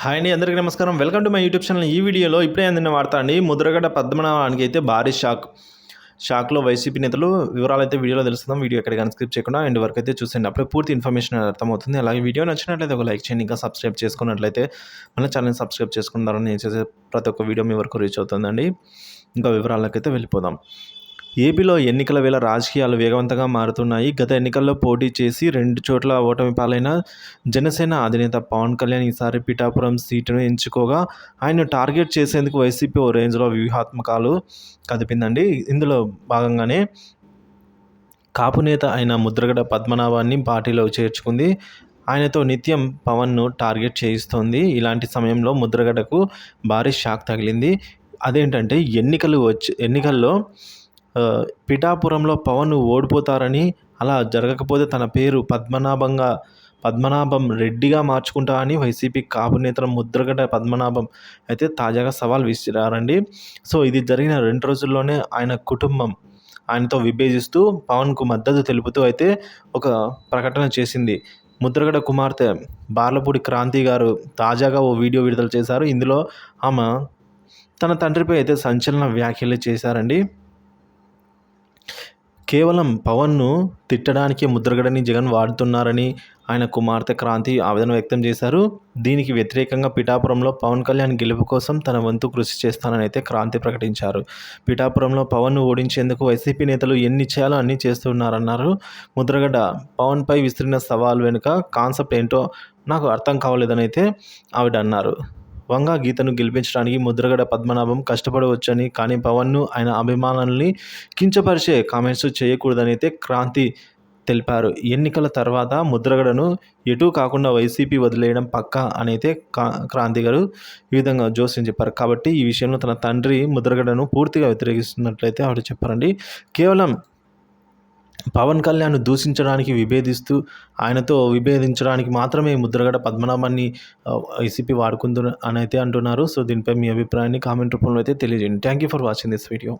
Hi అండి అందరికీ నమస్కారం. Welcome to my YouTube channel. ఈ వీడియోలో ఇప్పుడే అందిన వార్త అండి ముద్రగడ పద్మనాభానికి అయితే భారీ షాక్. షాక్లో వైసీపీ నేతలు వివరాలు అయితే వీడియోలో తెలుస్తుందాం వీడియో ఎక్కడ కానీ స్క్రిప్ట్ చేయకుండా ఎండ్ వరకు అయితే చూసండి అప్పుడే పూర్తి ఇన్ఫర్మేషన్ అర్థమవుతుంది. అలాగే వీడియో నచ్చినట్లయితే ఒక లైక్ చేయండి. ఇంకా సబ్స్క్రైబ్ చేసుకున్నట్లయితే మన ఛానల్ సబ్స్క్రైబ్ చేసుకున్నారని నేను చేసే ప్రతి ఒక్క వీడియో మీ వరకు రీచ్ అవుతుందండి. ఇంకా వివరాలకైతే వెళ్ళిపోదాం. ఏపీలో ఎన్నికల వేళ రాజకీయాలు వేగవంతంగా మారుతున్నాయి. గత ఎన్నికల్లో పోటీ చేసి రెండు చోట్ల ఓటమి పాలైన జనసేన అధినేత పవన్ కళ్యాణ్ ఈసారి పిఠాపురం సీటును ఎంచుకోగా ఆయన టార్గెట్ చేసేందుకు వైసీపీ ఓ రేంజ్లో వ్యూహాత్మకాలు కదిపిందండి. ఇందులో భాగంగానే కాపు నేత అయిన ముద్రగడ పద్మనాభాన్ని పార్టీలో చేర్చుకుంది. ఆయనతో నిత్యం పవన్ను టార్గెట్ చేయిస్తోంది. ఇలాంటి సమయంలో ముద్రగడకు భారీ షాక్ తగిలింది. అదేంటంటే ఎన్నికలు వచ్చి ఎన్నికల్లో పిఠాపురంలో పవన్ ఓడిపోతారని అలా జరగకపోతే తన పేరు పద్మనాభంగా పద్మనాభం రెడ్డిగా మార్చుకుంటా అని వైసీపీ కాపు నేతల ముద్రగడ పద్మనాభం అయితే తాజాగా సవాల్ విసిరారండి. సో ఇది జరిగిన రెండు రోజుల్లోనే ఆయన కుటుంబం ఆయనతో విభేదిస్తూ పవన్కు మద్దతు తెలుపుతూ అయితే ఒక ప్రకటన చేసింది. ముద్రగడ కుమార్తె బార్లపూడి క్రాంతి గారు తాజాగా ఓ వీడియో విడుదల చేశారు. ఇందులో ఆమె తన తండ్రిపై అయితే సంచలన వ్యాఖ్యలు చేశారండి. కేవలం పవన్ను తిట్టడానికి ముద్రగడని జగన్ వాడుతున్నారని ఆయన కుమార్తె క్రాంతి ఆవేదన వ్యక్తం చేశారు. దీనికి వ్యతిరేకంగా పిఠాపురంలో పవన్ కళ్యాణ్ గెలుపు కోసం తన వంతు కృషి చేస్తానని అయితే క్రాంతి ప్రకటించారు. పిఠాపురంలో పవన్ను ఓడించేందుకు వైసీపీ నేతలు ఎన్ని చేయాలో అన్ని చేస్తున్నారన్నారు. ముద్రగడ్డ పవన్పై విసిరిన సవాల్ వెనుక కాన్సెప్ట్ ఏంటో నాకు అర్థం కావలేదని అయితే ఆవిడ అన్నారు. వంగ గీతను గెలిపించడానికి ముద్రగడ పద్మనాభం కష్టపడవచ్చని కానీ పవన్ను ఆయన అభిమానుల్ని కించపరిచే కామెంట్స్ చేయకూడదని అయితే క్రాంతి తెలిపారు. ఎన్నికల తర్వాత ముద్రగడను ఎటూ కాకుండా వైసీపీ వదిలేయడం పక్క అనైతే క్రాంతి గారు ఈ విధంగా జోస్యం చెప్పారు. కాబట్టి ఈ విషయంలో తన తండ్రి ముద్రగడను పూర్తిగా వ్యతిరేకిస్తున్నట్లయితే ఆవిడ చెప్పారండి. కేవలం పవన్ కళ్యాణ్ దూషించడానికి విభేదిస్తూ ఆయనతో విభేదించడానికి మాత్రమే ముద్రగడ పద్మనాభాన్ని వైసీపీ వాడుకుందని అని అయితే అంటున్నారు. సో దీనిపై మీ అభిప్రాయాన్ని కామెంట్ రూపంలో అయితే తెలియజేయండి. Thank you for watching this video